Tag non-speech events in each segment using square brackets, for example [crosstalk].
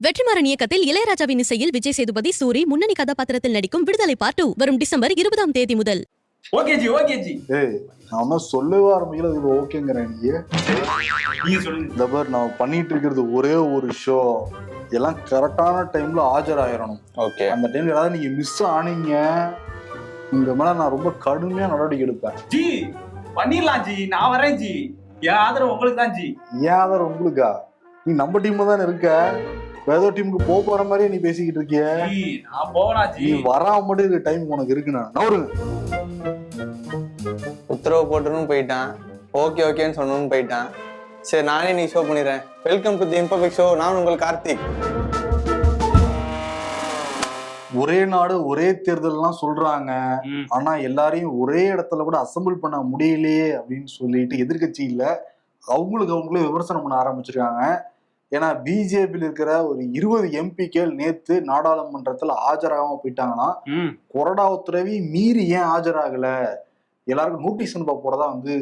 வெற்றிமாறன் இயக்கத்தில் இளையராஜாவின் இசையில் விஜய் சேதுபதி சூரி முன்னணி கதாபாத்திரத்தில் நடிக்கும் விடுதலை பார்ட் டூ வரும் டிசம்பர் இருபதாம் தேதி முதல். Okay ji okay ji. ஏய் நான் ஒன்றும் சொல்லவே ஆரம்பிக்கல இது ஓகேங்கிறேன் நீ நீங்க சொல்லுங்க இந்த பார் நான் பண்ணிட்டு இருக்கிறது ஒரே ஒரு ஷோ எல்லாம் கரெக்டான டைம்ல ஆஜராயிரணும். ஓகே. அந்த டைம்ல ஏதாவது நீங்க மிஸ் ஆனீங்க உங்க மேல நான் ரொம்ப கடுமையா நடவடிக்கை எடுப்பேன். ஜி பண்ணிடலாம் ஜி. நான் வரேன் ஜி. என் ஆதரவு உங்களுக்கு தான் ஜி. ஏன் ஆதார் உங்களுக்கா? நீ நம்ம டீம்ல தானே இருக்க? ஏதோ டீமுக்கு போக போற மாதிரியே நீ பேசிக்கிட்டு இருக்கிய. நான் போவனா நீ ஜி வராம மட்டும் இருக்க டைம் உனக்கு இருக்குண்ணா. நவருங்க உத்தரவு போட்டுன்னு போயிட்டான். ஓகே ஓகேன்னு சொன்னோன்னு போயிட்டான். சரி நானே நீ ஷோ பண்ணிடுறேன். Welcome to the imperfect show நான் உங்கள் கார்த்திக். ஒரே நாடு ஒரே தேர்தல்லாம் சொல்றாங்க. ஆனா எல்லாரையும் ஒரே இடத்துல கூட அசெம்பிள் பண்ண முடியலையே அப்படின்னு சொல்லிட்டு எதிர்க்கட்சியில அவங்களுக்கு அவங்களே விமர்சனம் பண்ண ஆரம்பிச்சிருக்காங்க. ஏன்னா பிஜேபியில் இருக்கிற ஒரு இருபது எம்பிக்கள் நேத்து நாடாளுமன்றத்துல ஆஜராகாம போயிட்டாங்கன்னா ம், கொறடா உத்தரவி மீறி ஏன் ஆஜராகல? எல்லாருக்கும் நோட்டீஸ் அனுப்ப போறதா வந்து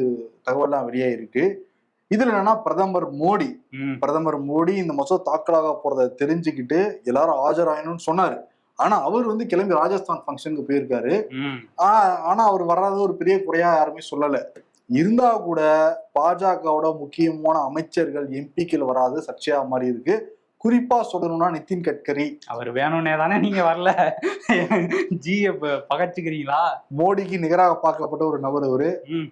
தகவல்லாம் வெளியாயிருக்கு. இதுல என்னன்னா பிரதமர் மோடி. பிரதமர் மோடி இந்த மசோதா தாக்கலாக போறத தெரிஞ்சுக்கிட்டு எல்லாரும் ஆஜராகணும்னு சொன்னாரு. ஆனா அவர் வந்து கிளம்பி ராஜஸ்தான் ஃபங்க்ஷனுக்கு போயிருக்காரு. ஆனா அவர் வர்றது ஒரு பெரிய குறையா யாருமே சொல்லல. இருந்தா கூட பாஜகவோட முக்கியமான அமைச்சர்கள் எம்பிக்கள் வராது சர்ச்சையா மாதிரி இருக்கு. குறிப்பா சொல்லணும்னா நிதின் கட்கரி. அவர் வேணும்னே தானே நீங்க வரல. ஜி பகச்சுக்கிறீங்களா? மோடிக்கு நிகராக பார்க்கப்பட்ட ஒரு நபர் அவரு.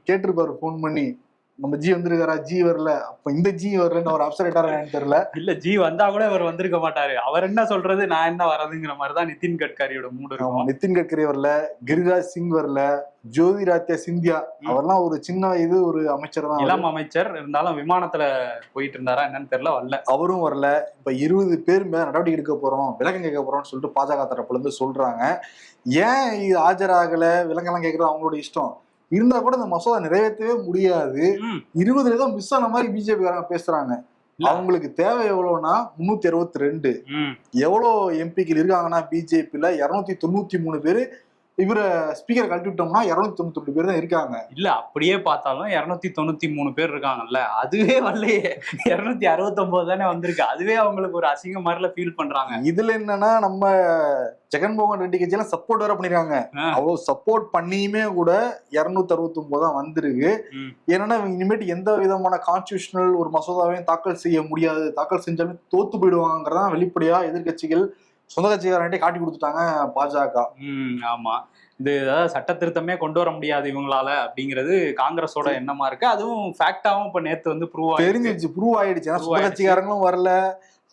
கேட்டிருப்பாரு ஃபோன் பண்ணி நம்ம ஜி வந்திருக்காரா? ஜி வரல. அப்ப இந்த ஜி வரலன்னு அவர் அப்செட் ஆயிட்டாரு தெரியல. இல்ல ஜி வந்தா கூட இவர் வந்திருக்க மாட்டாரு. அவர் என்ன சொல்றது நான் என்ன வரதுங்கிற மாதிரி தான் நிதின் கட்காரியோட மூடு இருக்கும். நிதின் கட்கரி வரல கிரிராஜ் சிங் வரல ஜோதிராத்யா சிந்தியா. அவர்லாம் ஒரு சின்ன இது ஒரு அமைச்சர் தான். இளம் அமைச்சர். இருந்தாலும் விமானத்துல போயிட்டு இருந்தாரா என்னன்னு தெரியல வரல. அவரும் வரல. இப்ப இருபது பேர் மேல நடவடிக்கை எடுக்க போறோம் விளக்கம் கேட்க போறோம்னு சொல்லிட்டு பாஜக தரப்புல இருந்து சொல்றாங்க. ஏன் இது ஆஜராகல? விளக்கெல்லாம் கேட்கறது அவங்களோட இஷ்டம். இருந்தா கூட இந்த மசோதா நிறைவேற்றவே முடியாது. இருபதுல ஏதோ மிஸ் ஆன மாதிரி பிஜேபி காரங்க பேசுறாங்க. அவங்களுக்கு தேவை எவ்வளவுன்னா முன்னூத்தி அறுபத்தி ரெண்டு ம். எவ்வளோ எம்பிக்கள் இருக்காங்கன்னா பிஜேபியில இருநூத்தி தொண்ணூத்தி மூணு பேர் இவரை ஸ்பீக்கர் கழட்டி விட்டோம்னா இருநூத்தி தொண்ணூத்தி பேர் தான் இருக்காங்க. இல்ல அப்படியே பார்த்தாலும் இருநூத்தி தொண்ணூத்தி மூணு பேர் இருக்காங்கல்ல. அதுவே வரலையே. இருநூத்தி அறுபத்தொன்பது தானே வந்திருக்கு. அதுவே அவங்களுக்கு ஒரு அசிங்க மாதிரில ஃபீல் பண்றாங்க. இதுல என்னன்னா நம்ம ஜெகன்மோகன் ரெட்டி கட்சியெல்லாம் சப்போர்ட் வேற பண்ணிருக்காங்க. அவ்வளவு சப்போர்ட் பண்ணியுமே கூட இருநூத்தி அறுபத்தி ஒன்பது தான் வந்திருக்கு. ஏன்னா இனிமேட்டு எந்த விதமான கான்ஸ்டியூஷனல் ஒரு மசோதாவையும் தாக்கல் செய்ய முடியாது. தாக்கல் செஞ்சாலும் தோத்து போயிடுவாங்கிறதான் வெளிப்படையா எதிர்க்கட்சிகள் சொந்த கட்சிக்காரன்ட்டே காட்டி கொடுத்துட்டாங்க பாஜக. ம் ஆமா. இது அதாவது சட்ட திருத்தமே கொண்டு வர முடியாது இவங்களால அப்படிங்கிறது காங்கிரஸோட எண்ணமா இருக்கு. அதுவும் ஃபேக்டாவும் இப்ப நேத்து வந்து ப்ரூவ் தெரிஞ்சிருச்சு ப்ரூவ் ஆயிடுச்சு. ஏன்னா சொந்த. கட்சிக்காரங்களும் வரல.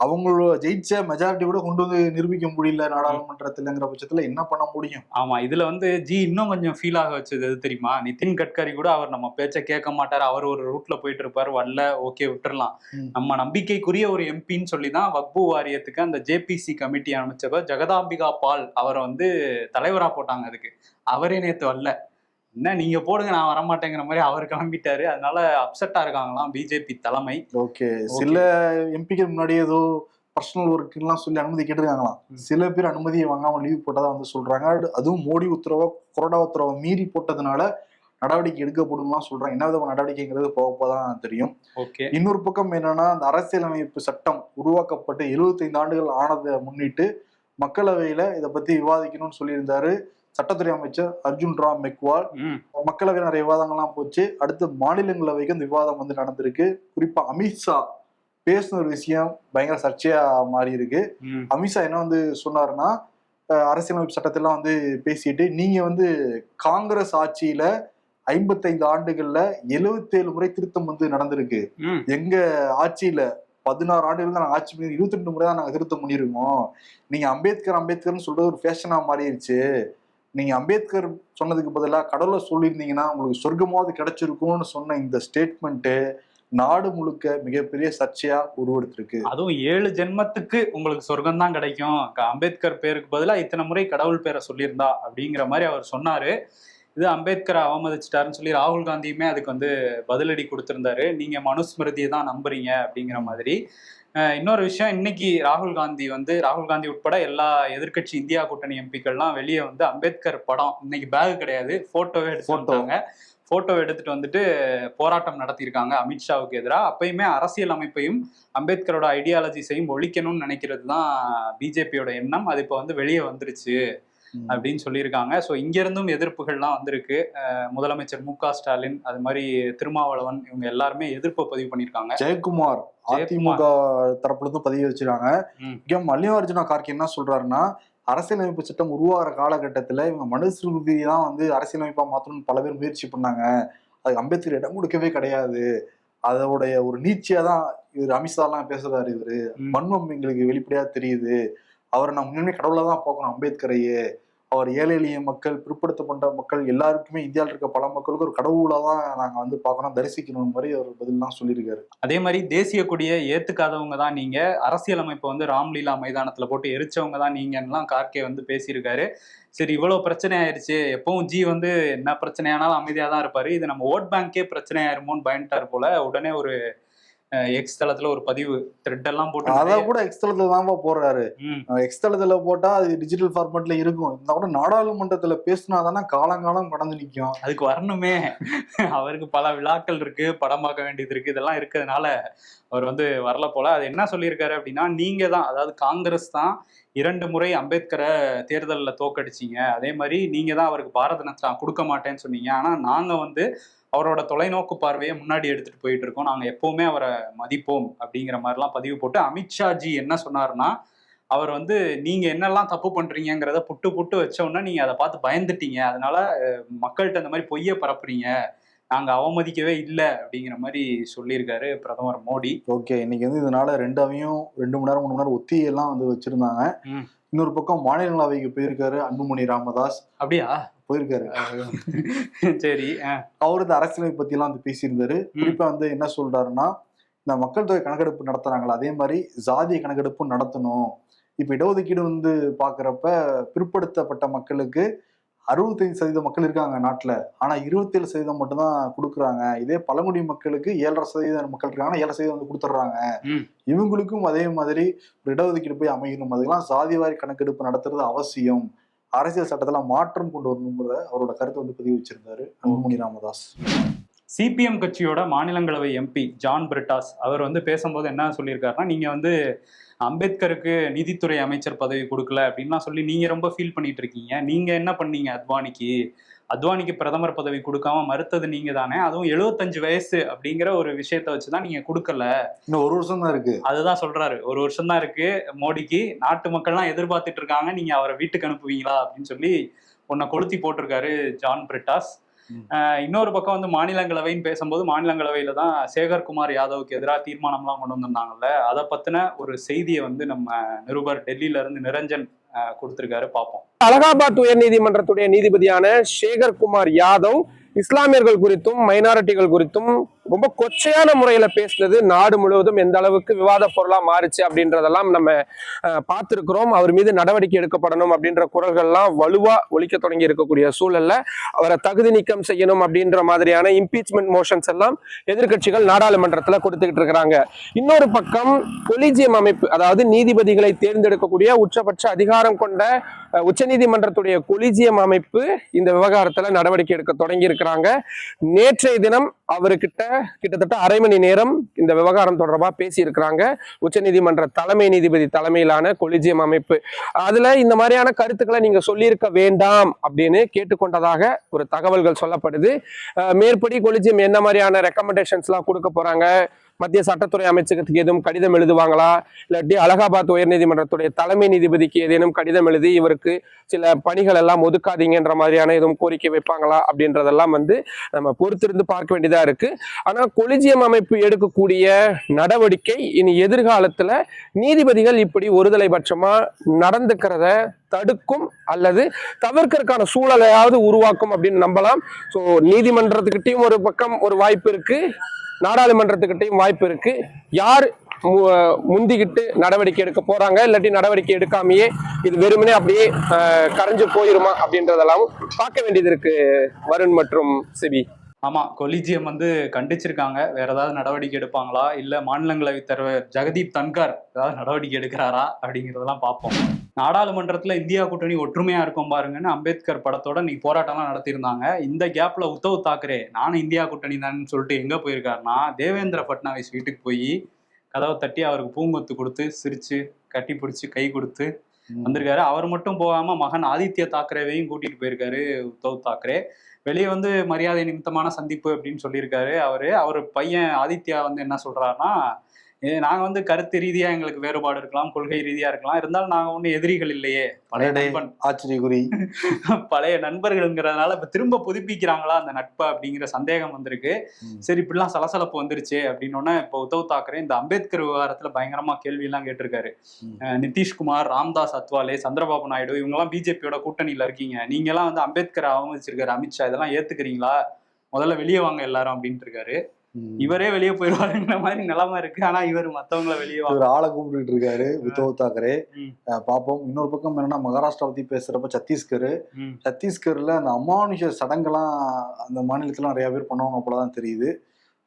அவங்களோட ஜெயிச்ச மெஜாரிட்டி கூட கொண்டு வந்து நிரூபிக்க முடியல நாடாளுமன்றத்துலங்கிற பட்சத்துல என்ன பண்ண முடியும்? ஆமா இதுல வந்து ஜி இன்னும் கொஞ்சம் ஃபீல் ஆக வச்சது எது தெரியுமா? நிதின் கட்கரி கூட அவர் நம்ம பேச்ச கேட்க மாட்டாரு. அவர் ஒரு ரூட்ல போயிட்டு இருப்பாரு. வரல ஓகே விட்டுறலாம். ம். நம்ம நம்பிக்கைக்குரிய ஒரு எம்பின்னு சொல்லி தான் வக்பு வாரியத்துக்கு அந்த ஜேபிசி கமிட்டி அமைச்சவர் ஜெகதாம்பிகா பால் அவரை வந்து தலைவரா போட்டாங்க அதுக்கு. அவரே நேத்து வரல. என்ன நீங்க போடுங்க நான் வரமாட்டேங்கிற மாதிரி அவர் கிளம்பிட்டாரு. அதனால அப்செட்டா இருக்காங்களாம் பிஜேபி தலைமை. ஓகே சில எம்பிக்கள் முன்னாடி ஏதோ பர்சனல் ஒர்க்குலாம் சொல்லி அனுமதி கேட்டிருக்காங்களாம். சில பேர் அனுமதியை வாங்காம லீவ் போட்டதா வந்து சொல்றாங்க. அது- அதுவும் மோடி உத்தரவை கொரோனா உத்தரவை மீறி போட்டதுனால நடவடிக்கை எடுக்கப்படும்லாம் சொல்றாங்க. என்ன விதமான நடவடிக்கைங்கிறது போக போதான் தெரியும். ஓகே. இன்னொரு பக்கம் என்னன்னா அந்த அரசியலமைப்பு சட்டம் உருவாக்கப்பட்டு 75 ஆண்டுகள் ஆனதை முன்னிட்டு மக்களவையில இதை பத்தி விவாதிக்கணும்னு சொல்லியிருந்தாரு. சட்டத்துறை அமைச்சர் அர்ஜுன் ராம் மெக்வால் மக்களவை நிறைய விவாதங்கள்லாம் போச்சு. அடுத்து மாநிலங்களவைக்கு இந்த விவாதம் வந்து நடந்திருக்கு. குறிப்பா அமித்ஷா பேசின ஒரு விஷயம் பயங்கர சர்ச்சையா மாறி இருக்கு. அமித்ஷா என்ன வந்து சொன்னாருன்னா அரசியலமைப்பு சட்டத்தெல்லாம் வந்து பேசிட்டு நீங்க வந்து காங்கிரஸ் ஆட்சியில ஐம்பத்தைந்து ஆண்டுகள்ல 77 முறை திருத்தம் வந்து நடந்திருக்கு. எங்க ஆட்சியில பதினாறு ஆண்டுகள் தான் நாங்க ஆட்சி பண்ணி இருபத்தி ரெண்டு முறை தான் நாங்க திருத்தம் பண்ணியிருக்கோம். நீங்க அம்பேத்கர் அம்பேத்கர்னு சொல்றது ஒரு ஃபேஷனா மாறிடுச்சு நீங்க அம்பேத்கர் சொன்னதுக்கு பதிலாக கடவுளை சொல்லியிருந்தீங்கன்னா உங்களுக்கு சொர்க்கமாவது கிடைச்சிருக்கும்னு சொன்ன இந்த ஸ்டேட்மெண்ட்டு நாடு முழுக்க மிகப்பெரிய சர்ச்சையா உருவெடுத்திருக்கு. அதுவும் ஏழு ஜென்மத்துக்கு உங்களுக்கு சொர்க்கம் தான் கிடைக்கும் அம்பேத்கர் பேருக்கு பதிலாக இத்தனை முறை கடவுள் பேரை சொல்லியிருந்தா அப்படிங்கிற மாதிரி அவர் சொன்னாரு. இது அம்பேத்கரை அவமதிச்சிட்டாருன்னு சொல்லி ராகுல் காந்தியுமே அதுக்கு வந்து பதிலடி கொடுத்திருந்தாரு. நீங்க மனுஸ்மிருதியை தான் நம்புறீங்க அப்படிங்கிற மாதிரி. இன்னொரு விஷயம் இன்னைக்கு ராகுல் காந்தி வந்து ராகுல் காந்தி உட்பட எல்லா எதிர்க்கட்சி இந்தியா கூட்டணி எம்பிக்கள்லாம் வெளியே வந்து அம்பேத்கர் படம் இன்னைக்கு பேக் கிடையாது போட்டோவே எடுத்து Photo. போட்டாங்க போட்டோ எடுத்துட்டு வந்துட்டு போராட்டம் நடத்தியிருக்காங்க அமித்ஷாவுக்கு எதிராக. அப்பயுமே அரசியல் அமைப்பையும் அம்பேத்கரோட ஐடியாலஜிஸையும் ஒழிக்கணும்னு நினைக்கிறது தான் பிஜேபியோட எண்ணம். அது இப்போ வந்து வெளியே வந்துருச்சு. அப்படின்னு சொல்லியிருக்காங்க. ஸோ இங்கிருந்தும் எதிர்ப்புகள்லாம் வந்திருக்கு. முதலமைச்சர் மு க ஸ்டாலின் அது மாதிரி திருமாவளவன் இவங்க எல்லாருமே எதிர்ப்பு பதிவு பண்ணியிருக்காங்க. ஜெயக்குமார் அதிமுக தரப்புல இருந்து பதிவு வச்சிருக்காங்க. முக்கியம் மல்லிகார்ஜுன கார்கே என்ன சொல்றாருன்னா அரசியலமைப்பு சட்டம் உருவாகிற காலகட்டத்துல இவங்க மனுஸ்மிருதி தான் வந்து அரசியலமைப்பா மாத்தணும்னு பல பேர் முயற்சி பண்ணாங்க. அதுக்கு அம்பேத்கர் இடம் கொடுக்கவே கிடையாது. அதோடைய ஒரு நீச்சியா தான் இவர் அமித்ஷா எல்லாம் பேசுறாரு இவரு. ம். மன்மம் எங்களுக்கு வெளிப்படையா தெரியுது. அவரை நான் முன்னே கடவுளை தான் பார்க்கணும் அம்பேத்கரையே. அவர் ஏழை எளிய மக்கள் பிற்படுத்தப்பட்ட மக்கள் எல்லாருக்குமே இந்தியாவில் இருக்க பல மக்களுக்கு ஒரு கடவுளாக தான் நாங்கள் வந்து பார்க்கணும் தரிசிக்கணும் மாதிரி அவர் பதிலாம் சொல்லியிருக்காரு. அதே மாதிரி தேசிய கொடியை ஏற்றுக்காதவங்க தான் நீங்கள் அரசியலமைப்பை வந்து ராம்லீலா மைதானத்தில் போட்டு எரிச்சவங்க தான் நீங்கன்னெலாம் கார்கே வந்து பேசியிருக்காரு. சரி இவ்வளோ பிரச்சனை ஆயிடுச்சு எப்பவும் ஜி வந்து என்ன பிரச்சனையானாலும் அமைதியாக தான் இருப்பார். இது நம்ம ஓட் பேங்கே பிரச்சனை ஆயிருமோன்னு போல உடனே ஒரு எக்ஸ் தளத்துல ஒரு பதிவு த்ரெட் எல்லாம் போட்டு அத கூட எக்ஸ்தலத்துல தான்ப்பா போடுறாரு. ம், எக்ஸ்தலத்துல போட்டா அது டிஜிட்டல் ஃபார்மேட்ல இருக்கும். இந்த கூட நாடாளுமன்றத்துல பேசினா தானே காலங்காலம் கடந்து நிக்கும். அதுக்கு வரணுமே. அவருக்கு பல விழாக்கள் இருக்கு படம் பார்க்க வேண்டியது இருக்கு இதெல்லாம் இருக்கிறதுனால அவர் வந்து வரல போல. அது என்ன சொல்லியிருக்காரு அப்படின்னா நீங்க தான் அதாவது காங்கிரஸ் தான் இரண்டு முறை அம்பேத்கரை தேர்தலில் தோக்கடிச்சீங்க. அதே மாதிரி நீங்க தான் அவருக்கு பாரத ரத்னா கொடுக்க மாட்டேன்னு சொன்னீங்க. ஆனா நாங்க வந்து அவரோட தொலைநோக்கு பார்வையை முன்னாடி எடுத்துட்டு போயிட்டு இருக்கோம். நாங்க எப்பவுமே அவரை மதிப்போம் அப்படிங்கிற மாதிரிலாம் பதிவு போட்டு அமித்ஷா ஜி என்ன சொன்னாருன்னா அவர் வந்து நீங்க என்னெல்லாம் தப்பு பண்றீங்கிறத புட்டு புட்டு வச்ச உடனே நீங்க அதை பார்த்து பயந்துட்டீங்க. அதனால மக்கள்கிட்ட இந்த மாதிரி பொய்யை பரப்புறீங்க. நாங்க அவமதிக்கவே இல்லை. அப்படிங்கிற மாதிரி சொல்லியிருக்காரு பிரதமர் மோடி. ஓகே இன்னைக்கு வந்து இதனால ரெண்டு அவையும் ரெண்டு மணி நேரம் மூணு மணி நேரம் ஒத்தி எல்லாம் வந்து வச்சிருந்தாங்க. இன்னொரு பக்கம் மாநிலங்களவைக்கு போயிருக்காரு அன்புமணி ராமதாஸ். அப்படியா? போயிருக்காரு. சரி அவரு இந்த அரசியலமைப்பு பத்தி எல்லாம் வந்து பேசியிருந்தாரு. குறிப்பா வந்து என்ன சொல்றாருன்னா இந்த மக்கள் தொகை கணக்கெடுப்பு நடத்துறாங்களா அதே மாதிரி ஜாதிய கணக்கெடுப்பும் நடத்தணும். இப்ப இடஒதுக்கீடு வந்து பாக்குறப்ப பிற்படுத்தப்பட்ட மக்களுக்கு அறுபத்தைந்து சதவீத மக்கள் இருக்காங்க நாட்டுல. ஆனா இருபத்தேழு சதவீதம் மட்டும்தான் கொடுக்குறாங்க. இதே பழங்குடி மக்களுக்கு ஏழரை சதவீதம் மக்கள் இருக்காங்கன்னா ஏழரை சதவீதம் வந்து கொடுத்துட்றாங்க. இவங்களுக்கும் அதே மாதிரி ஒரு இடஒதுக்கீடு போய் அமையணும். அதுக்கெல்லாம் சாதிவாரி கணக்கெடுப்பு நடத்துறது அவசியம். அரசியல் சட்டத்துல மாற்றம் கொண்டு வரணுங்கிறத அவரோட கருத்தை வந்து பதிவு வச்சிருந்தாரு அன்புமணி ராமதாஸ். சிபிஎம் கட்சியோட மாநிலங்களவை எம்பி ஜான் பிரிட்டாஸ் அவர் வந்து பேசும்போது என்ன சொல்லியிருக்காருன்னா நீங்க வந்து அம்பேத்கருக்கு நிதித்துறை அமைச்சர் பதவி கொடுக்கல அப்படின்லாம் சொல்லி நீங்க ரொம்ப ஃபீல் பண்ணிட்டு இருக்கீங்க நீங்க என்ன பண்ணீங்க அத்வானிக்கு? அத்வானிக்கு பிரதமர் பதவி கொடுக்காம மறுத்தது நீங்க தானே. அதுவும் 75 வயசு அப்படிங்கிற ஒரு விஷயத்த வச்சுதான் நீங்க கொடுக்கல. இன்னும் ஒரு வருஷம் தான் இருக்கு. அதுதான் சொல்றாரு. ஒரு வருஷம் தான் இருக்கு. மோடிக்கு நாட்டு மக்கள்லாம் எதிர்பார்த்துட்டு இருக்காங்க. நீங்க அவரை வீட்டுக்கு அனுப்புவீங்களா? அப்படின்னு சொல்லி உன்னை கொளுத்தி போட்டிருக்காரு ஜான் பிரிட்டாஸ். இன்னொரு பக்கம் வந்து மாநிலங்களவைன்னு பேசும்போது மாநிலங்களவையில தான் சேகர்குமார் யாதவுக்கு எதிராக தீர்மானம்லாம் கொண்டு வந்திருந்தாங்கல்ல அதை பத்தின ஒரு செய்தியை வந்து நம்ம நிருபர் டெல்லியில இருந்து நிரஞ்சன் கொடுத்திருக்காரு பார்ப்போம். அலகாபாத் உயர்நீதிமன்றத்துடைய நீதிபதியான சேகர் குமார் யாதவ் இஸ்லாமியர்கள் குறித்தும் மைனாரிட்டிகள் குறித்தும் ரொம்ப கொச்சையான முறையில பேசினது நாடு முழுவதும் எந்த அளவுக்கு விவாத பொருளா மாறுச்சு அப்படின்றதெல்லாம் நம்ம அஹ், பார்த்திருக்கிறோம். அவர் மீது நடவடிக்கை எடுக்கப்படணும் அப்படின்ற குரல்கள்லாம் வலுவா ஒழிக்க தொடங்கி இருக்கக்கூடிய சூழல்ல அவரை தகுதி நீக்கம் செய்யணும் அப்படின்ற மாதிரியான இம்பீச்மெண்ட் மோஷன்ஸ் எல்லாம் எதிர்க்கட்சிகள் நாடாளுமன்றத்துல கொடுத்துக்கிட்டு இருக்கிறாங்க. இன்னொரு பக்கம் கொலிஜியம் அமைப்பு அதாவது நீதிபதிகளை தேர்ந்தெடுக்கக்கூடிய உச்சபட்ச அதிகாரம் கொண்ட உச்சநீதிமன்றத்துடைய கொலிஜியம் அமைப்பு இந்த விவகாரத்துல நடவடிக்கை எடுக்க தொடங்கி இருக்கிறாங்க. நேற்றைய தினம் அவர்கிட்ட கிட்டத்தட்ட அரை மணி நேரம் இந்த விவகாரம் தொடர்பாக பேசியிருக்கிறாங்க. உச்சநீதிமன்ற தலைமை நீதிபதி தலைமையிலான கொலிஜியம் அமைப்பு. அதில் இந்த மாதிரியான கருத்துக்களை நீங்கள் சொல்லியிருக்க வேண்டாம் அப்படின்னு கேட்டுக்கொண்டதாக ஒரு தகவல்கள் சொல்லப்படுது. மேற்படி கொலிஜியம் என்ன மாதிரியான ரெக்கமெண்டேஷன்ஸ்லாம் கொடுக்க போகிறாங்க மத்திய சட்டத்துறை அமைச்சகத்துக்கு எதுவும் கடிதம் எழுதுவாங்களா? இல்லாட்டி அலகாபாத் உயர்நீதிமன்றத்துடைய தலைமை நீதிபதிக்கு ஏதேனும் கடிதம் எழுதி இவருக்கு சில பணிகள் எல்லாம் ஒதுக்காதீங்கன்ற மாதிரியான எதுவும் கோரிக்கை வைப்பாங்களா அப்படின்றதெல்லாம் வந்து நம்ம பொறுத்திருந்து பார்க்க வேண்டியதா இருக்கு. ஆனா கொலிஜியம் அமைப்பு எடுக்கக்கூடிய நடவடிக்கை இனி எதிர்காலத்துல நீதிபதிகள் இப்படி ஒருதலை பட்சமா நடந்துக்கிறத தடுக்கும் அல்லது தவிர்க்கறதுக்கான சூழலையாவது உருவாக்கும் அப்படின்னு நம்பலாம். ஸோ நீதிமன்றத்துக்கிட்டையும் ஒரு பக்கம் ஒரு வாய்ப்பு இருக்கு. நாடாளுமன்றத்துக்கிட்டையும் வாய்ப்பு இருக்கு. யார் முந்திக்கிட்டு நடவடிக்கை எடுக்க போறாங்க இல்லாட்டி நடவடிக்கை எடுக்காமையே இது வெறுமனே அப்படியே கரைஞ்சு போயிருமா அப்படின்றதெல்லாம் பார்க்க வேண்டியது இருக்கு வருண் மற்றும் சிபி. ஆமா கொலிஜியம் வந்து கண்டிச்சிருக்காங்க. வேற ஏதாவது நடவடிக்கை எடுப்பாங்களா? இல்ல மாநிலங்களவை தலைவர் ஜெகதீப் தன்கர் ஏதாவது நடவடிக்கை எடுக்கிறாரா? அப்படிங்கறதெல்லாம் பார்ப்போம். நாடாளுமன்றத்துல இந்தியா கூட்டணி ஒற்றுமையா இருக்கும் பாருங்கன்னு அம்பேத்கர் படத்தோட இன்னைக்கு போராட்டம்லாம் நடத்தியிருந்தாங்க. இந்த கேப்ல உத்தவ் தாக்கரே நானும் இந்தியா கூட்டணி தான் சொல்லிட்டு எங்க போயிருக்காருன்னா தேவேந்திர பட்னாவிஸ் வீட்டுக்கு போய் கதவை தட்டி அவருக்கு பூங்கொத்து கொடுத்து சிரிச்சு கட்டி பிடிச்சி கை கொடுத்து வந்திருக்காரு. அவர் மட்டும் போகாம மகன் ஆதித்ய தாக்கரேவையும் கூட்டிட்டு போயிருக்காரு உத்தவ் தாக்கரே. வெளியே வந்து மரியாதை நிமித்தமான சந்திப்பு அப்படின்னு சொல்லியிருக்காரு அவரு. அவர் பையன் ஆதித்யா வந்து என்ன சொல்றாருன்னா "ஏ, நாங்க வந்து கருத்து ரீதியா எங்களுக்கு வேறுபாடு இருக்கலாம் கொள்கை ரீதியா இருக்கலாம். இருந்தாலும் நாங்க ஒன்றும் எதிரிகள் இல்லையே. பழைய. நண்பன். ஆச்சரியக்குறி. [laughs] பழைய நண்பர்கள்ங்கிறதுனால இப்ப திரும்ப புதுப்பிக்கிறாங்களா அந்த நட்பை அப்படிங்கிற சந்தேகம் வந்திருக்கு. சரி இப்படிலாம் சலசலப்பு வந்துருச்சு அப்படின்னு இப்போ உத்தவ் தாக்கரே இந்த அம்பேத்கர் விவகாரத்துல பயங்கரமா கேள்வி எல்லாம் கேட்டிருக்காரு நிதிஷ்குமார் ராம்தாஸ் அத்வாலே சந்திரபாபு நாயுடு இவங்கெல்லாம் பிஜேபியோட கூட்டணியில இருக்கீங்க. நீங்க எல்லாம் வந்து அம்பேத்கர் அவமதிச்சிருக்காரு. அமித்ஷா இதெல்லாம் ஏத்துக்கிறீங்களா? முதல்ல வெளியே வாங்க எல்லாரும் அப்படின்ட்டு இருக்காரு. இவரே வெளியே போயிடுவாருங்கிற மாதிரி நிலைமை இருக்கு. ஆனா இவர் மத்தவங்கள வெளியே இவர் ஆளை கூப்பிட்டு இருக்காரு உத்தவ் தாக்கரே. பாப்போம். இன்னொரு பக்கம் என்னன்னா மகாராஷ்டிரா பத்தி பேசுறப்ப சத்தீஸ்கர். சத்தீஸ்கர்ல அந்த அமானுஷ சடங்கெல்லாம் அந்த மாநிலத்துல நிறைய பேர் பண்ணுவாங்க போலதான் தெரியுது.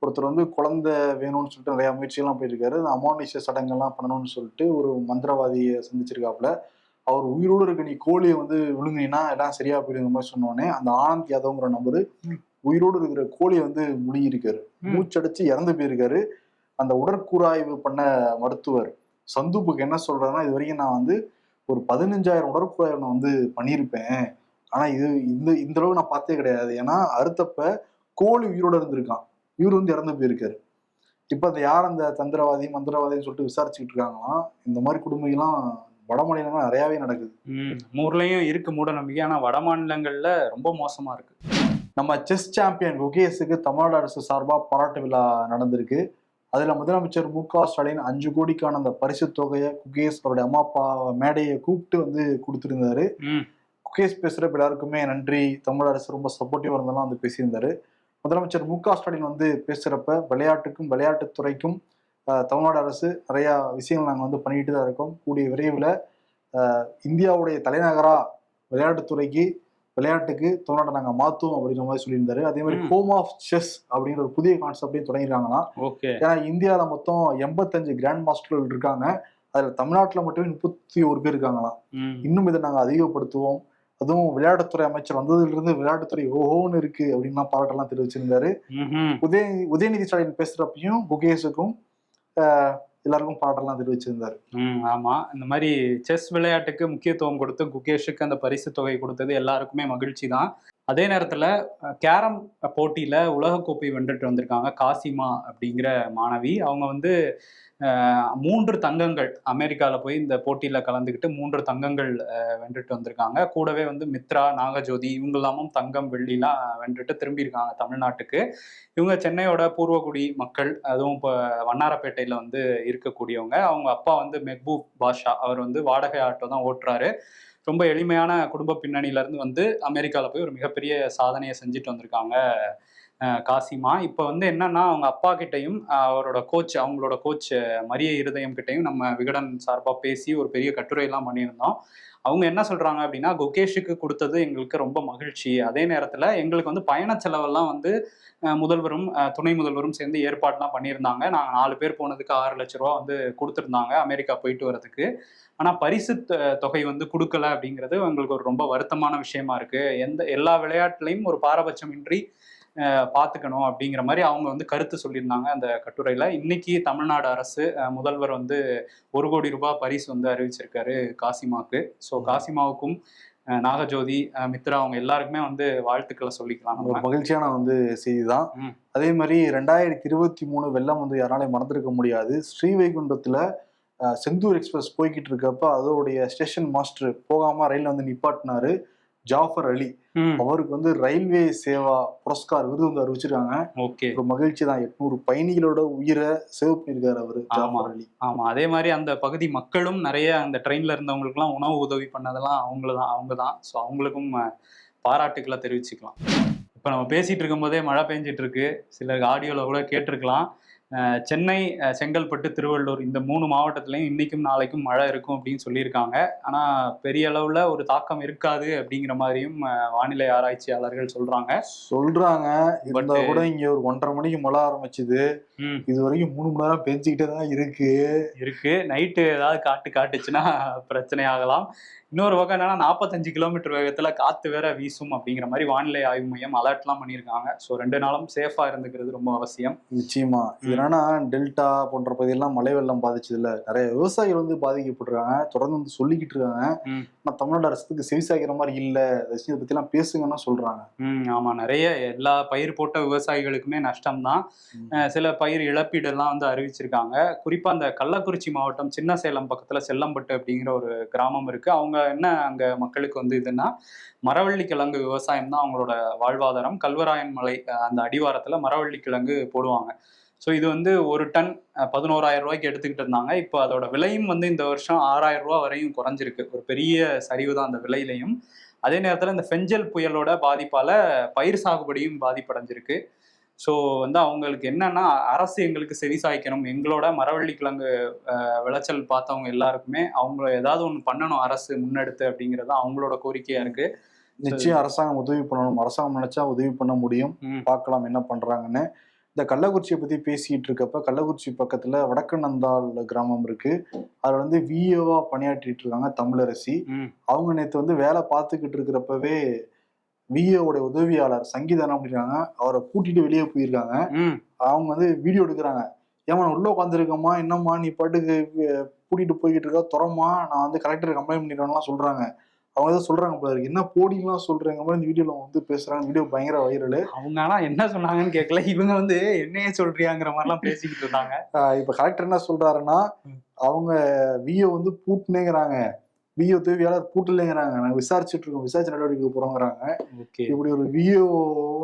ஒருத்தர் வந்து குழந்தை வேணும்னு சொல்லிட்டு நிறைய முயற்சியெல்லாம் போயிருக்காரு அந்த அமானுஷ சடங்கெல்லாம் பண்ணணும்னு சொல்லிட்டு ஒரு மந்திரவாதியை சந்திச்சிருக்காப்புல. அவர் உயிரோடு இருக்க நீ கோழியை வந்து விழுங்கினா எல்லாம் சரியா போயிடுங்கிற மாதிரி சொன்னோடனே அந்த ஆனந்த் யாதவ்ங்கிற நபரு. உயிரோடு இருக்கிற கோழியை வந்து முழுகியிருக்காரு. மூச்சடைச்சு இறந்து போயிருக்காரு. அந்த உடற்கூறாய்வு பண்ண மருத்துவர் சந்தூப்புக்கு என்ன சொல்றாருன்னா இது வரைக்கும் நான் வந்து ஒரு பதினஞ்சாயிரம் உடற்கூறாய்வு நான் வந்து பண்ணியிருப்பேன். ஆனா இது இந்த இந்த அளவு நான் பார்த்தே கிடையாது. ஏன்னா அறுத்தப்ப கோழி உயிரோட இருந்திருக்கான். இவர் வந்து இறந்து போயிருக்காரு. இப்ப அந்த யார் அந்த தந்திரவாதி மந்திரவாதின்னு சொல்லிட்டு விசாரிச்சுக்கிட்டு இருக்காங்களாம் இந்த மாதிரி குடும்பங்கள்லாம் வட மாநிலங்கள் நிறையாவே நடக்குது. ஊர்லயும் இருக்கு மூட நம்பிக்கை. ஆனா வட மாநிலங்கள்ல ரொம்ப மோசமா இருக்கு. நம்ம செஸ் சாம்பியன் குகேஸுக்கு தமிழ்நாடு அரசு சார்பா பாராட்டு விழா நடந்திருக்கு. அதுல முதலமைச்சர் மு க ஸ்டாலின் அஞ்சு கோடிக்கான அந்த பரிசு தொகையை குகேஷ் அவருடைய அம்மா அப்பா மேடையை கூப்பிட்டு வந்து கொடுத்திருந்தாரு. குகேஷ் பேசுறப்ப எல்லாருக்குமே நன்றி. தமிழ் அரசு ரொம்ப சப்போர்ட்டிவா இருந்தெல்லாம் வந்து பேசியிருந்தாரு. முதலமைச்சர் மு க ஸ்டாலின் வந்து பேசுறப்ப விளையாட்டுக்கும் விளையாட்டுத் துறைக்கும் ஆஹ், தமிழ்நாடு அரசு நிறைய விஷயங்கள் நாங்கள் வந்து பண்ணிட்டு தான் இருக்கோம். கூடிய விரைவில் இந்தியாவுடைய தலைநகரா விளையாட்டுத்துறைக்கு விளையாட்டுக்கு தமிழ்நாட்டை நாங்கள் மாற்றுவோம் அப்படிங்கிற மாதிரி சொல்லியிருந்தாரு. அதே மாதிரி. ஹோம் ஆஃப் செஸ் அப்படிங்கிற ஒரு புதிய கான்செப்டையும் தொடங்கியிருக்காங்களாம் ஓகே. ஏன்னா இந்தியாவில் மொத்தம் எண்பத்தஞ்சு கிராண்ட் மாஸ்டர்கள் இருக்காங்க. அதில் தமிழ்நாட்டில் மட்டுமே முப்பத்தி ஒரு பேர் இருக்காங்களாம் இன்னும் இதை நாங்கள் அதிகப்படுத்துவோம். அதுவும் விளையாட்டுத்துறை அமைச்சர் வந்ததிலிருந்து விளையாட்டுத்துறை ஓஹோன்னு இருக்கு அப்படின்லாம் பாராட்டெல்லாம் தெரிவிச்சிருந்தாரு. உதய உதயநிதி ஸ்டாலின் பேசுறப்பையும் குகேஷுக்கும் ஆஹ், எல்லாருக்கும் பாடலாம் தெரிவிச்சிருந்தாரு ம் ஆமா. இந்த மாதிரி செஸ் விளையாட்டுக்கு முக்கியத்துவம் கொடுத்து குகேஷுக்கு அந்த பரிசு தொகை கொடுத்தது எல்லாருக்குமே மகிழ்ச்சி தான். அதே நேரத்தில் கேரம் போட்டியில் உலகக்கோப்பை வென்றுட்டு வந்திருக்காங்க காசிமா அப்படிங்கிற மாணவி. அவங்க வந்து மூன்று தங்கங்கள் அமெரிக்காவில் போய் இந்த போட்டியில் கலந்துக்கிட்டு மூன்று தங்கங்கள் வென்றுட்டு வந்திருக்காங்க. கூடவே வந்து மித்ரா நாகஜோதி இவங்க எல்லாமும் தங்கம் வெள்ளிலாம் வென்றுட்டு திரும்பியிருக்காங்க தமிழ்நாட்டுக்கு. இவங்க சென்னையோட பூர்வகுடி மக்கள் அதுவும் இப்போ வண்ணாரப்பேட்டையில் வந்து இருக்கக்கூடியவங்க. அவங்க அப்பா வந்து மெஹ்பூப் பாஷா. அவர் வந்து வாடகை ஆட்டோ தான் ஓட்டுறாரு. ரொம்ப எளிமையான குடும்ப பின்னணியிலேருந்து வந்து அமெரிக்காவில் போய் ஒரு மிகப்பெரிய சாதனையை செஞ்சுட்டு வந்திருக்காங்க காசிமா. இப்போ வந்து என்னன்னா அவங்க அப்பா கிட்டையும் அவரோட கோச் அவங்களோட கோச் மரிய இருதயம் கிட்டையும் நம்ம விகடன் சார்பாக பேசி ஒரு பெரிய கட்டுரையெல்லாம் பண்ணியிருந்தோம். அவங்க என்ன சொல்றாங்க அப்படின்னா குகேஷுக்கு கொடுத்தது எங்களுக்கு ரொம்ப மகிழ்ச்சி. அதே நேரத்தில் எங்களுக்கு வந்து பயண செலவெல்லாம் வந்து முதல்வரும் துணை முதல்வரும் சேர்ந்து ஏற்பாடுலாம் பண்ணியிருந்தாங்க. நாங்கள் நாலு பேர் போனதுக்கு ஆறு லட்ச ரூபா வந்து கொடுத்துருந்தாங்க அமெரிக்கா போயிட்டு வரதுக்கு. ஆனால் பரிசு தொகை வந்து கொடுக்கல அப்படிங்கிறது எங்களுக்கு ஒரு ரொம்ப வருத்தமான விஷயமா இருக்கு. எந்த எல்லா விளையாட்டுலையும் ஒரு பாரபட்சமின்றி பார்த்துக்கணும் அப்படிங்கிற மாதிரி அவங்க வந்து கருத்து சொல்லியிருந்தாங்க அந்த கட்டுரையில. இன்னைக்கு தமிழ்நாடு அரசு முதல்வர் வந்து ஒரு கோடி ரூபாய் பரிசு வந்து அறிவிச்சிருக்காரு காசிமாக்கு ஸோ காசிமாவுக்கும் நாகஜோதி மித்ரா அவங்க எல்லாருக்குமே வந்து வாழ்த்துக்களை சொல்லிக்கலாம் ஒரு மகிழ்ச்சியான வந்து செய்தி தான். அதே மாதிரி ரெண்டாயிரத்தி இருபத்தி மூணு வெள்ளம் வந்து யாராலையும் மறந்துருக்க முடியாது. ஸ்ரீவைகுண்டத்துல செந்தூர் எக்ஸ்பிரஸ் போய்கிட்டு இருக்கப்ப அதோடைய ஸ்டேஷன் மாஸ்டர் போகாம ரயில் வந்து நிப்பாட்டினாரு. ஜாஃபர் அலி அவருக்கு வந்து ரயில்வே சேவா புரஸ்கார் விருது வந்து அறிவிச்சிருக்காங்க. ஓகே. ஒரு மகிழ்ச்சி தான். எட்நூறு பயணிகளோட உயிரை சேவ் பண்ணியிருக்காரு அவரு. ஜாஃபர் அலி. ஆமா. அதே மாதிரி அந்த பகுதி மக்களும் நிறைய அந்த ட்ரெயின்ல இருந்தவங்களுக்குலாம் உணவு உதவி பண்ணதெல்லாம் அவங்கள தான் அவங்க தான். ஸோ அவங்களுக்கும் பாராட்டுக்களை தெரிவிச்சுக்கலாம். இப்போ நம்ம பேசிட்டு இருக்கும்போதே மழை பெஞ்சிட்டு இருக்கு. சிலருக்கு ஆடியோல கூட கேட்டிருக்கலாம். சென்னை செங்கல்பட்டு திருவள்ளூர் இந்த மூணு மாவட்டத்திலையும் இன்னைக்கும் நாளைக்கும் மழை இருக்கும் அப்படின்னு சொல்லியிருக்காங்க. ஆனா பெரிய அளவுல ஒரு தாக்கம் இருக்காது அப்படிங்கிற மாதிரியும் வானிலை ஆராய்ச்சியாளர்கள் சொல்றாங்க. சொல்றாங்க. இருந்தா But- கூட இங்க ஒரு ஒன்றரை மணிக்கு மழை ஆரம்பிச்சுது. இது வரைக்கும் மூணு மணி நேரம் பெஞ்சுக்கிட்டே தான் இருக்கு. இருக்கு. நைட்டு ஏதாவது காட்டு காட்டுச்சுன்னா பிரச்சனை ஆகலாம். இன்னொரு பக்கம் என்னன்னா நாற்பத்தஞ்சு கிலோமீட்டர் வேகத்துல காத்து வேற வீசும் அப்படிங்கிற மாதிரி வானிலை ஆய்வு மையம் அலர்ட்லாம் பண்ணியிருக்காங்க. ஸோ ரெண்டு நாளும் சேஃபா இருந்துக்கிறது ரொம்ப அவசியம். நிச்சயமா. இது என்னன்னா டெல்டா போன்ற பகுதியெல்லாம் மழை வெள்ளம் பாதிச்சதுல நிறைய விவசாயிகள் வந்து பாதிக்கப்பட்டிருக்காங்க. தொடர்ந்து வந்து சொல்லிக்கிட்டு இருக்காங்க. ம். ஆனா தமிழ்நாடு அரசுக்கு செவிசாய்க்கிற மாதிரி இல்ல. விஷயத்தை பத்தி எல்லாம் பேசுங்கன்னு சொல்றாங்க. ம் ஆமா. நிறைய எல்லா பயிர் போட்ட விவசாயிகளுக்குமே நஷ்டம் தான். சில பயிர் இழப்பீடெல்லாம் வந்து அறிவிச்சிருக்காங்க. குறிப்பா அந்த கள்ளக்குறிச்சி மாவட்டம் சின்ன சேலம் பக்கத்துல செல்லம்பட்டு அப்படிங்கிற ஒரு கிராமம் இருக்கு. அவங்க என்ன அங்க மக்களுக்கு வந்து இதுன்னா மரவள்ளி கிழங்கு விவசாயம் தான் அவங்களோட வாழ்வாதாரம். கல்வராயன் மலை அந்த அடிவாரத்துல மரவள்ளி கிழங்கு போடுவாங்க. ஸோ இது வந்து ஒரு டன் பதினோராயிரம் ரூபாய்க்கு எடுத்துக்கிட்டு இருந்தாங்க. இப்போ அதோட விலையும் வந்து இந்த வருஷம் ஆறாயிரம் ரூபாய் வரையும் குறைஞ்சிருக்கு. ஒரு பெரிய சரிவு தான் அந்த விலையிலையும். அதே நேரத்தில் இந்த ஃபெஞ்சல் புயலோட பாதிப்பால் பயிர் சாகுபடியும் பாதிப்படைஞ்சிருக்கு. ஸோ வந்து அவங்களுக்கு என்னன்னா அரசு எங்களுக்கு செவி சாய்க்கணும். எங்களோட மரவள்ளி கிழங்கு விளைச்சல் பார்த்தவங்க எல்லாருக்குமே அவங்க ஏதாவது ஒன்று பண்ணணும் அரசு முன்னெடுத்து அப்படிங்கிறது அவங்களோட கோரிக்கையா இருக்கு. நிச்சயம் அரசாங்கம் உதவி பண்ணணும். அரசாங்கம் நினைச்சா உதவி பண்ண முடியும். பார்க்கலாம் என்ன பண்றாங்கன்னு. இந்த கள்ளக்குறிச்சியை பத்தி பேசிட்டு இருக்கப்ப கள்ளக்குறிச்சி பக்கத்துல வடக்கு நந்தால் கிராமம் இருக்கு. அதுல வந்து விஏவா பணியாற்றிட்டு இருக்காங்க தமிழரசி. அவங்க நேத்து வந்து வேலை பார்த்துக்கிட்டு இருக்கிறப்பவே விஏவோட உதவியாளர் சங்கீதனம் அப்படிங்கிறாங்க அவரை கூட்டிட்டு வெளியே போயிருக்காங்க. அவங்க வந்து வீடியோ எடுக்கிறாங்க. ஏமா உள்ள உட்காந்துருக்கம்மா என்னம்மா நீ பாட்டுக்கு கூட்டிட்டு போய்கிட்டு இருக்கா? துறமா நான் வந்து கலெக்டர் கம்ப்ளைண்ட் பண்ணிடுவேன்லாம் சொல்றாங்க. அவங்க ஏதோ சொல்றாங்க போல இருக்கு. என்ன போடிலாம் சொல்றாங்க மாதிரி இந்த வீடியோல வந்து பேசுறாங்க. வீடியோ பயங்கர வைரல் அவங்க ஆனா என்ன சொன்னாங்கன்னு கேட்கல இவங்க வந்து என்னைய சொல்றியாங்கிற மாதிரிலாம் பேசிக்கிட்டு இருந்தாங்க. இப்ப கலெக்டர் என்ன சொல்றாருன்னா அவங்க விஓ வந்து பூட்டுனேங்கிறாங்க. விஓ உதவியாளர் பூட்டலைங்கிறாங்க நாங்க விசாரிச்சுட்டு இருக்கோம். விசாரிச்சு நடவடிக்கை போறோங்கிறாங்க. ஓகே. இப்படி ஒரு விஓ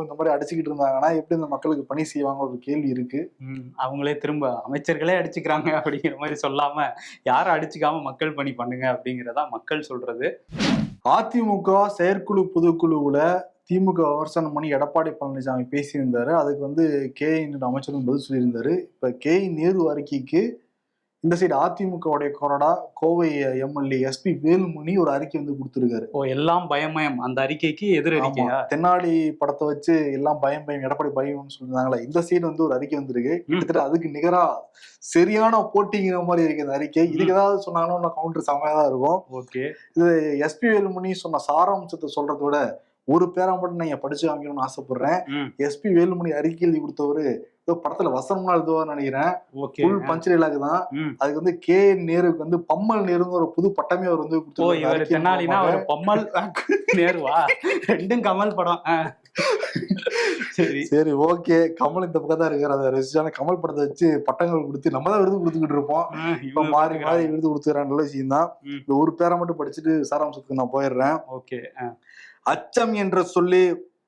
இந்த மாதிரி அடிச்சுக்கிட்டு இருந்தாங்கன்னா எப்படி இந்த மக்களுக்கு பணி செய்வாங்க ஒரு கேள்வி இருக்கு. அவங்களே திரும்ப அமைச்சர்களே அடிச்சுக்கிறாங்க அப்படிங்கிற மாதிரி சொல்லாம யாரும் அடிச்சுக்காம மக்கள் பணி பண்ணுங்க அப்படிங்கிறதா மக்கள் சொல்றது. அதிமுக செயற்குழு பொதுக்குழுவுல திமுக விமர்சனம் பண்ணி எடப்பாடி பழனிசாமி பேசியிருந்தாரு. அதுக்கு வந்து கே அமைச்சரும் பதில் சொல்லியிருந்தாரு. இப்ப கே நேரு அறிக்கைக்கு இந்த சைடு அதிமுகவுடைய கொறடா கோவை எம்எல்ஏ எஸ்பி வேலுமணி ஒரு அறிக்கை வந்து கொடுத்திருக்காரு. ஓ எல்லாம் பயமயம். அந்த அறிக்கைக்கு எதிர் ஆமா. அறிக்கையா தென்னாலி படத்தை வச்சு எல்லாம் பயம் பயம் எடப்பாடி பயம்னு சொல்லியிருந்தாங்களே இந்த சைடு வந்து ஒரு அறிக்கை வந்திருக்கு. கிட்டத்தட்ட அதுக்கு நிகரா சரியான போட்டிங்கிற மாதிரி இருக்கு இந்த அறிக்கை. இதுக்கு ஏதாவது சொன்னாங்கன்னா கவுண்டர் செமையா தான் இருக்கும். ஓகே. எஸ்பி வேலுமணி சொன்ன சாராம்சத்தை சொல்றதை விட ஒரு பேரா மட்டும் நான் படிச்சு காமிக்கணும்னு ஆசைப்படுறேன். எஸ்பி வேலுமணி அறிக்கை எழுதி கொடுத்தவரு ஏதோ படத்துல வசனம்லாம் எழுதுவார்னு நினைக்கிறேன். ஃபுல் பஞ்ச் டைலாக் தான். அதுக்கு வந்து கே நேருக்கு வந்து பம்மல் நேருங்க ஒரு புது பட்டமே அவர் வந்து பம்மல் நேருவா? ரெண்டும் கமல் படம். சரி. சரி ஓகே. கமல் இந்த பக்கம் தான் இருக்காரு. அதை ரசிச்சான கமல் படத்தை வச்சு பட்டங்கள் கொடுத்து நம்ம தான் விருது கொடுத்துக்கிட்டு இருப்போம். இப்ப மாறி. மாறி விருது கொடுத்துக்கிறான் நல்ல விஷயம் தான். இந்த ஒரு பேரை மட்டும் படிச்சுட்டு சாராம்சத்துக்கு நான் போயிடுறேன். ஓகே. அச்சம் என்ற சொல்லி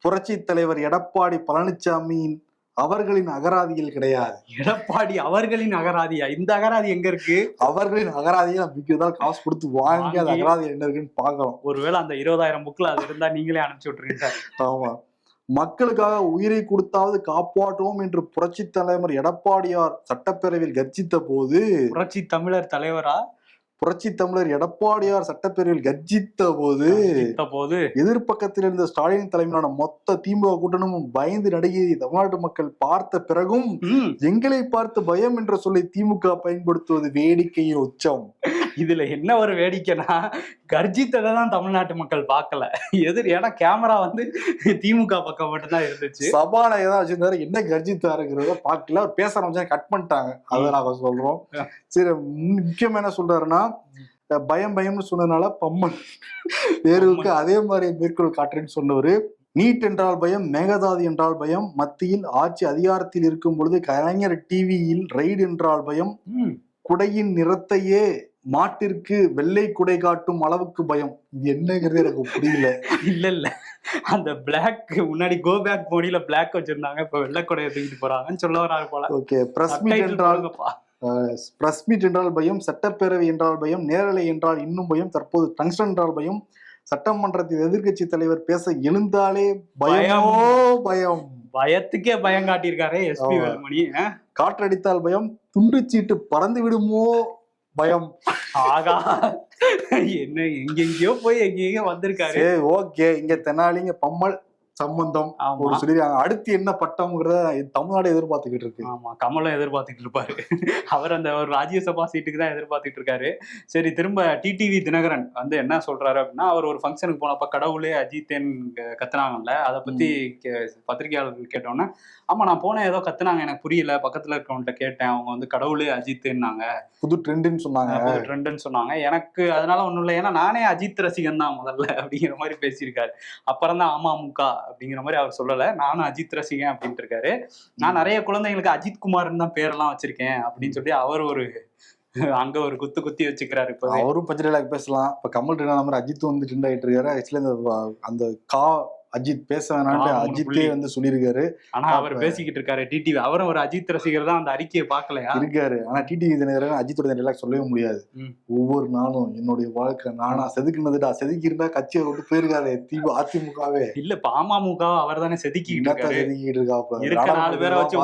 புரட்சி தலைவர் எடப்பாடி பழனிசாமியின் அவர்களின் அகராதியில் கிடையாது. எடப்பாடி அவர்களின் அகராதியா இந்த அகராதி எங்க இருக்கு? அவர்களின் அகராதியை நம்ம விற்கிறதா காசு கொடுத்து வாங்கி அந்த. அகராதி என்ன இருக்குன்னு பார்க்கலாம் ஒருவேளை அந்த இருபதாயிரம் புக்ல அது இருந்தா நீங்களே அனுப்பிச்சு விட்டுருங்க சார். ஆமா. மக்களுக்காக உயிரை கொடுத்தாவது காப்பாற்றுவோம் என்று புரட்சி தலைவர் எடப்பாடியார் சட்டப்பேரவையில் கர்ஜித்த போது புரட்சி தமிழர் தலைவரா? புரட்சி தமிழர் எடப்பாடியார் சட்டப்பேரவையில் கர்ஜித்த போது போது எதிர்ப்பக்கத்தில் இருந்த ஸ்டாலின் தலைமையிலான மொத்த திமுக கூட்டணமும் பயந்து நடுங்கி தமிழ்நாட்டு மக்கள் பார்த்த பிறகும் எங்களை பார்த்து பயம் என்ற சொல்லை திமுக பயன்படுத்துவது வேடிக்கையின் உச்சம். இதுல என்ன ஒரு வேடிக்கைனா கர்ஜித்ததை தான் தமிழ்நாட்டு மக்கள் பார்க்கல. எதிர் ஏன்னா கேமரா வந்து திமுக பக்கம் மட்டும்தான் இருந்துச்சு. சபாநாயகர் தான் வச்சிருந்தாரு என்ன கர்ஜித்தாருங்கிறத பார்க்கல. பேச ஆரம்பிச்சா கட் பண்ணிட்டாங்க. அதை நாங்க சொல்றோம். சரி முக்கியமா என்ன சொல்றாருன்னா பயம் பயம்னு சொன்னதுனால பம்மன் தேர்வுக்கு அதே மாதிரி மேற்கோள் காட்டுறேன்னு சொன்னவரு. நீட் என்றால் பயம் மேகதாது என்றால் பயம் மத்தியில் ஆட்சி அதிகாரத்தில் இருக்கும் பொழுது கலைஞர் டிவியில் ரைடு என்றால் பயம் குடையின் நிறத்தையே மாட்டிற்கு வெள்ளை குடை காட்டும் அளவுக்கு பயம். இது என்னங்கிறது எனக்கு புரியல. இல்ல இல்ல. அந்த பிளாக் முன்னாடி கோ பேக் மோடியில பிளாக் வச்சிருந்தாங்க. இப்ப வெள்ளக்கொடையை தூக்கிட்டு போறாங்கன்னு சொல்ல வராங்க போல. ஓகே பிரஸ் மீட் என்றால். பிரஸ் மீட் என்றால் பயம் சட்டப்பேரவை என்றால் பயம் நேரலை என்றால் இன்னும் பயம் தற்போது டங்ஸ்டன் என்றால் பயம். சட்டமன்றத்தில் எதிர்க்கட்சி தலைவர் பேச எழுந்தாலே பயமோ பயம்? பயத்துக்கே பயம் காட்டியிருக்காரே எஸ்பி. வேலுமணி? காற்றடித்தால் பயம் துண்டு சீட்டு பறந்து விடுமோ பயம். ஆகா. என்ன எங்கெங்கயோ போய் எங்கெங்கயோ வந்திருக்காரு. ஓகே. இங்க தெனாலிங்க பம்மல் சம்பந்தம் ஒரு சொல்லிருக்காங்க அடுத்து என்ன பட்டம்ங்கிறத தமிழ்நாடு எதிர்பார்த்துக்கிட்டு இருக்கு. ஆமா கமலும் எதிர்பார்த்துட்டு இருப்பாரு. அவர் அந்த ஒரு ராஜ்யசபா சீட்டுக்கு தான் எதிர்பார்த்துட்டு இருக்காரு. சரி திரும்ப டிடிவி தினகரன் வந்து என்ன சொல்றாரு அப்படின்னா அவர் ஒரு ஃபங்க்ஷனுக்கு போனப்ப கடவுளே அஜித்தேன் கத்துனாங்கல்ல அதை பத்தி பத்திரிகையாளர்கள் கேட்டோன்னே ஆமா நான் போனேன் ஏதோ கத்துனாங்க எனக்கு புரியல பக்கத்துல இருக்கவன்ட்ட கேட்டேன் அவங்க வந்து கடவுளே அஜித்துன்னாங்க. புது ட்ரெண்டுன்னு சொன்னாங்க. ட்ரெண்டுன்னு சொன்னாங்க. எனக்கு அதனால ஒண்ணும் இல்லை ஏன்னா நானே அஜித் ரசிகன் தான் முதல்ல அப்படிங்கிற மாதிரி பேசியிருக்காரு. அப்புறம் தான் அமமுக அப்படிங்கிற மாதிரி அவர் சொல்லல. நானும் அஜித் ரசிகன் அப்படின்ட்டு இருக்காரு. நான் நிறைய குழந்தைங்களுக்கு அஜித் குமார்னு தான் பேரெல்லாம் வச்சிருக்கேன் அப்படின்னு சொல்லி அவர் ஒரு [laughs] அங்க ஒரு குத்து குத்தி வச்சுக்கிறாரு இப்போ அவரும் பஞ்ச டைலாக் பேசலாம். இப்ப கமல் ட்ரெண்ட் மாதிரி அஜித் வந்து ட்ரெண்ட் ஆயிட்டு இருக்காரு. ஆக்சுவலி அந்த கா அஜித் பேச வேணாம்னு அஜித்தே. வந்து சொல்லியிருக்காரு. ஆனா அவர் பேசிக்கிட்டு இருக்காரு. டிடிவி அவரும் ஒரு அஜித் ரசிகர் தான் அந்த அறிக்கையை பார்க்கலையா? இருக்காரு. ஆனா டிடிவி தினகரன் அஜித்தோட டைலாக் சொல்லவே முடியாது. ஒவ்வொரு நாளும் என்னுடைய வாழ்க்கை நானா செதுக்குனதுடா செதுக்கி இருந்தா கட்சியை விட்டு போயிருக்காரு திமுக அதிமுகவே. இல்ல அமமுக அவர் தானே செதுக்கிட்டு செதுக்கிட்டு இருக்காப்ல இருக்க நாலு பேரை வச்சு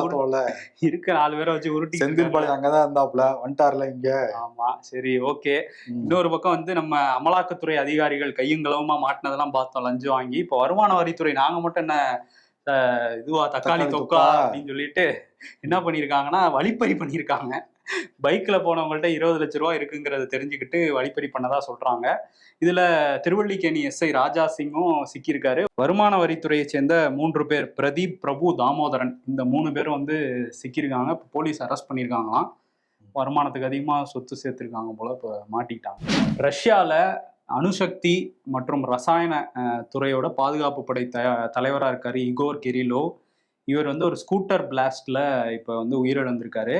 இருக்க நாலு பேரை வச்சு உருட்டி செந்தில் பாலாஜி அங்கதான் இருந்தாப்ல வந்துட்டார்ல இங்க. ஆமா சரி ஓகே. இன்னொரு பக்கம் வந்து நம்ம அமலாக்கத்துறை அதிகாரிகள் கையும் களவுமா மாட்டினதெல்லாம் பார்த்தோம். லஞ்சம் வாங்கி இப்போ வருமான வரித்துறை நாங்க மட்டும் என்ன இதுவா தக்காளி தொக்கா. அப்படின்னு சொல்லிட்டு என்ன பண்ணியிருக்காங்கன்னா வழிப்பறி பண்ணியிருக்காங்க பைக்ல போனவங்கள்ட்ட இருபது லட்ச ரூபா இருக்குங்கிறத தெரிஞ்சுக்கிட்டு வழிப்பறி பண்ணதா சொல்றாங்க. இதுல திருவள்ளிக்கேணி எஸ்ஐ ராஜா சிங்கும் சிக்கியிருக்காரு. வருமான வரித்துறையை சேர்ந்த மூன்று பேர் பிரதீப் பிரபு தாமோதரன் இந்த மூணு பேரும் வந்து சிக்கியிருக்காங்க. இப்போ போலீஸ் அரெஸ்ட் பண்ணியிருக்காங்களாம் வருமானத்துக்கு அதிகமாக சொத்து சேர்த்துருக்காங்க போல இப்போ மாட்டிக்கிட்டாங்க. ரஷ்யாவில் அணுசக்தி மற்றும் ரசாயன துறையோட பாதுகாப்பு படை த தலைவராக இருக்கார் இகோர் கெரிலோ. இவர் வந்து ஒரு ஸ்கூட்டர் பிளாஸ்டில் இப்போ வந்து உயிரிழந்திருக்காரு.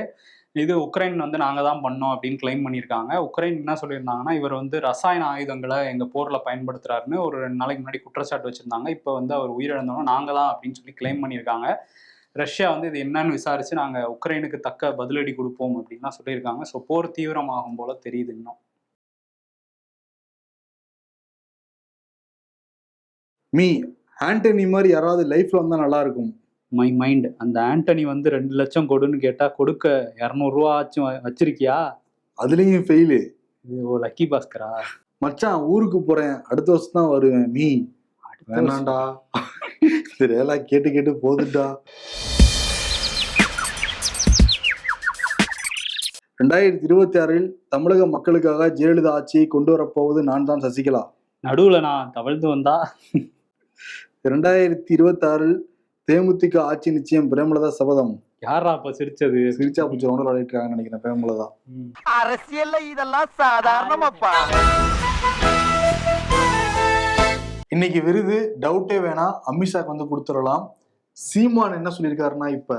இது உக்ரைன் வந்து நாங்கள் தான் பண்ணோம் அப்படின்னு கிளைம் பண்ணியிருக்காங்க. உக்ரைன் என்ன சொல்லியிருந்தாங்கன்னா இவர் வந்து ரசாயன ஆயுதங்களை எங்கள் போரில் பயன்படுத்துறாருன்னு ஒரு ரெண்டு நாளைக்கு முன்னாடி குற்றச்சாட்டு வச்சுருந்தாங்க. இப்போ வந்து அவர் உயிரிழந்தோம் நாங்கள் தான் அப்படின்னு சொல்லி கிளைம் பண்ணியிருக்காங்க. ரஷ்யா வந்து இது என்னன்னு விசாரித்து நாங்கள் உக்ரைனுக்கு தக்க பதிலடி கொடுப்போம் அப்படின்லாம் சொல்லியிருக்காங்க. ஸோ போர் தீவிரமாகும் போல தெரியுது இன்னும். மீ ஆண்டனி மாதிரி யாராவது லைஃப்ல வந்தா நல்லா இருக்கும் மை மைண்ட் அந்த ஆண்டனி வந்து ரெண்டு லட்சம் கொடுன்னு கேட்டா கொடுக்க இரநூறுவா ஆச்சும் வ- வச்சிருக்கியா? அதுலயும் ஃபெயிலு ஓ லக்கி பாஸ்கரா? மச்சான் ஊருக்கு போறேன். அடுத்த வருஷம் தான் வருவேன் மீ. வேணாண்டா. எல்லாம் கேட்டு கேட்டு போதுடா ரெண்டாயிரத்தி இருபத்தி ஆறில் தமிழக மக்களுக்காக ஜெயலலிதா ஆட்சியை கொண்டு வரப்போவது நான் தான் சசிகலா. நடுவுல நான் தவழ்ந்து வந்தா? ரெண்டாயிரத்தி இருபத்தி ஆறில் தேமுதிக ஆட்சி நிச்சயம் பிரேமலதா சபதம். யாரா அப்ப சிரிச்சது? சிரிச்சா பூச்சி ஒன்று விளையாட்டுருக்காங்கன்னு நினைக்கிறேன் பிரேமலதா. அரசியல்ல இதெல்லாம் சாதாரணமாப்பா. இன்னைக்கு விருது டவுட்டே வேணாம் அமித்ஷாக்கு வந்து கொடுத்துடலாம். சீமான் என்ன சொல்லியிருக்காருன்னா இப்ப.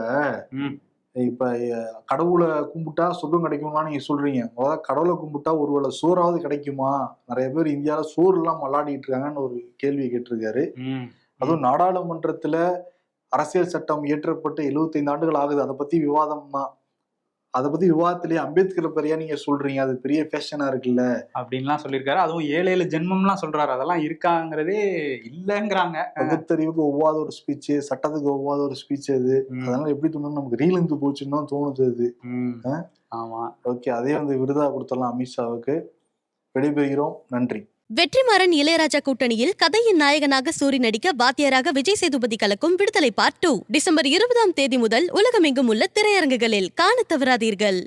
இப்ப கடவுளை கும்பிட்டா சொர்க்கம் கிடைக்குமா நீங்க சொல்றீங்க. முதல்ல கடவுளை கும்பிட்டா ஒருவேளை சோறாவது கிடைக்குமா? நிறைய பேர் இந்தியாவில சோறு எல்லாம் விளையாடிட்டு இருக்காங்கன்னு ஒரு கேள்வியை கேட்டிருக்காரு. அதுவும் நாடாளுமன்றத்துல அரசியல் சட்டம் இயற்றப்பட்டு 75 ஆண்டுகள் ஆகுது. அதை பத்தி விவாதம் தான் அதை பத்தி விவாதத்திலேயே அம்பேத்கர் பெரியா நீங்க சொல்றீங்க? அது பெரிய ஃபேஷனா இருக்குல்ல? அப்படின்லாம் சொல்லியிருக்காரு. அதுவும் ஏழு ஏழு ஜென்மம்லாம் சொல்றாரு. அதெல்லாம் இருக்காங்கிறதே இல்லைங்கிறாங்க. பகுத்தறிவுக்கு ஒவ்வாத ஒரு ஸ்பீச் சட்டத்துக்கு ஒவ்வாத ஒரு ஸ்பீச் அது. அதனால எப்படி தோணுது நமக்கு ரீல் இருந்து போச்சுன்னு தான் தோணுது அது? ஆமா. ஓகே அதே வந்து விருதா கொடுத்துடலாம் அமித்ஷாவுக்கு. விடைபெறுகிறோம். நன்றி. வெற்றிமாறன் இளையராஜா கூட்டணியில் கதையின் நாயகனாக சூரி நடிக்க வாத்தியராக விஜய் சேதுபதி கலக்கும் விடுதலை பார்ட் டூ டிசம்பர் இருபதாம் தேதி முதல் உலகமெங்கும் உள்ள திரையரங்குகளில் காணத் தவறாதீர்கள்.